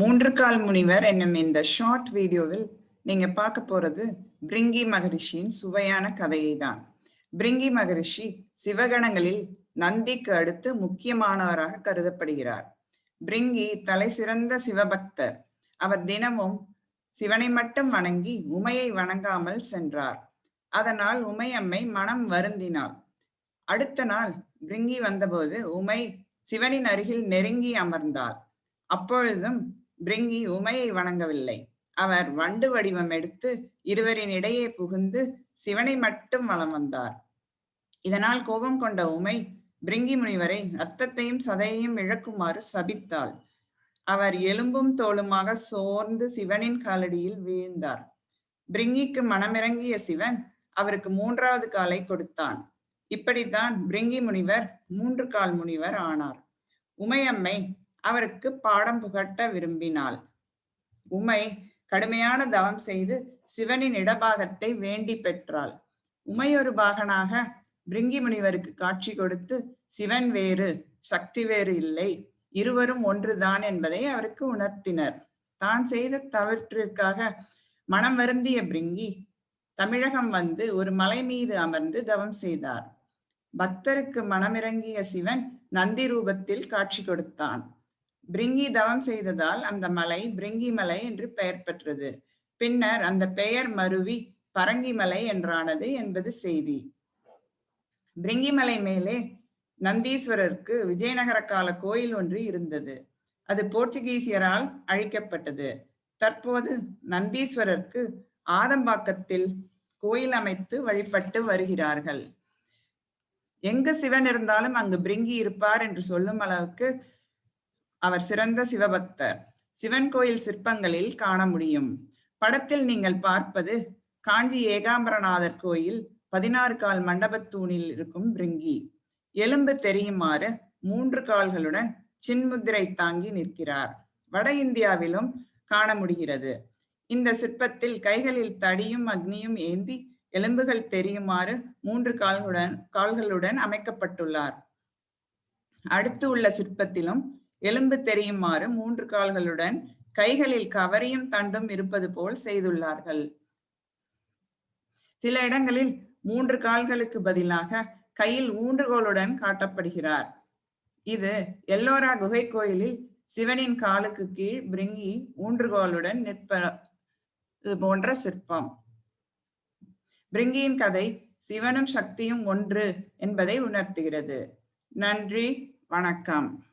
மூன்று கால் முனிவர் என்னும் இந்த ஷார்ட் வீடியோவில் நீங்க பார்க்க போறது பிரிங்கி மகரிஷியின் சுவையான கதையை தான் பிரிங்கி மகரிஷி சிவகணங்களில் நந்திக்கு அடுத்து முக்கியமானவராக கருதப்படுகிறார். பிரிங்கி தலை சிறந்த சிவபக்தர். அவர் தினமும் சிவனை மட்டும் வணங்கி உமையை வணங்காமல் சென்றார். அதனால் உமையம்மை மனம் வருந்தினாள். அடுத்த நாள் பிரிங்கி வந்தபோது உமை சிவனின் அருகில் நெருங்கி அமர்ந்தாள் அப்பொழுதும் பிரிங்கி உமையை வணங்கவில்லை. அவர் வண்டு வடிவம் எடுத்து இருவரின் இடையே புகுந்து சிவனை மட்டும் வலம் வந்தார். இதனால் கோபம் கொண்ட உமை பிரிங்கி முனிவரை ரத்தத்தையும் சதையையும் இழக்குமாறு சபித்தாள். அவர் எலும்பும் தோளுமாக சோர்ந்து சிவனின் காலடியில் வீழ்ந்தார். பிரிங்கிக்கு மனமிறங்கிய சிவன் அவருக்கு மூன்றாவது காலை கொடுத்தான். இப்படித்தான் பிரிங்கி முனிவர் மூன்று கால் முனிவர் ஆனார். உமையம்மை அவருக்கு பாடம் புகட்ட விரும்பினாள். உமை கடுமையான தவம் செய்து சிவனின் இடபாகத்தை வேண்டி பெற்றாள். உமையொரு பாகனாக பிரிங்கி முனிவருக்கு காட்சி கொடுத்து சிவன் வேறு சக்தி வேறு இல்லை இருவரும் ஒன்றுதான் என்பதை அவருக்கு உணர்த்தினர். தான் செய்த தவற்றிற்காக மனம் வருந்திய பிரிங்கி தமிழகம் வந்து ஒரு மலை மீது அமர்ந்து தவம் செய்தார். பக்தருக்கு மனமிறங்கிய சிவன் நந்தி ரூபத்தில் காட்சி கொடுத்தான். பிரிங்கி தவம் செய்ததால் அந்த மலை பிரிங்கி மலை என்று பெயர் பெற்றது. பின்னர் அந்த பெயர் மருவி பரங்கி மலை என்றானது என்பது செய்தி. பிரிங்கிமலை மேலே நந்தீஸ்வரருக்கு விஜயநகர கால கோயில் ஒன்று இருந்தது. அது போர்ச்சுகீசியரால் அழிக்கப்பட்டது. தற்போது நந்தீஸ்வரருக்கு ஆதம்பாக்கத்தில் கோயில் அமைத்து வழிபட்டு வருகிறார்கள். எங்கு சிவன் இருந்தாலும் அங்கு பிரிங்கி இருப்பார் என்று சொல்லும் அளவுக்கு அவர் சிறந்த சிவபக்தர். சிவன் கோயில் சிற்பங்களில் காண முடியும். படத்தில் நீங்கள் பார்ப்பது காஞ்சி ஏகாம்பரநாதர் கோயில் பதினாறு கால் மண்டபத்தூணில் இருக்கும் ரிங்கி. எலும்பு தெரியுமாறு மூன்று கால்களுடன் சின்முத்திரை தாங்கி நிற்கிறார். வட இந்தியாவிலும் காண முடிகிறது. இந்த சிற்பத்தில் கைகளில் தடியும் அக்னியும் ஏந்தி எலும்புகள் தெரியுமாறு மூன்று கால்களுடன் கால்களுடன் அமைக்கப்பட்டுள்ளார். அடுத்து உள்ள சிற்பத்திலும் எலும்பு தெரியுமாறு மூன்று கால்களுடன் கைகளில் கவரியும் தண்டும் இருப்பது போல் செய்துள்ளார்கள். சில இடங்களில் மூன்று கால்களுக்கு பதிலாக கையில் ஊன்றுகோலுடன் காட்டப்படுகிறார். இது எல்லோரா குகை கோயிலில் சிவனின் காலுக்கு கீழ் பிரிங்கி ஊன்றுகோலுடன் நிற்ப இது போன்ற சிற்பம். பிரிங்கியின் கதை சிவனும் சக்தியும் ஒன்று என்பதை உணர்த்துகிறது. நன்றி வணக்கம்.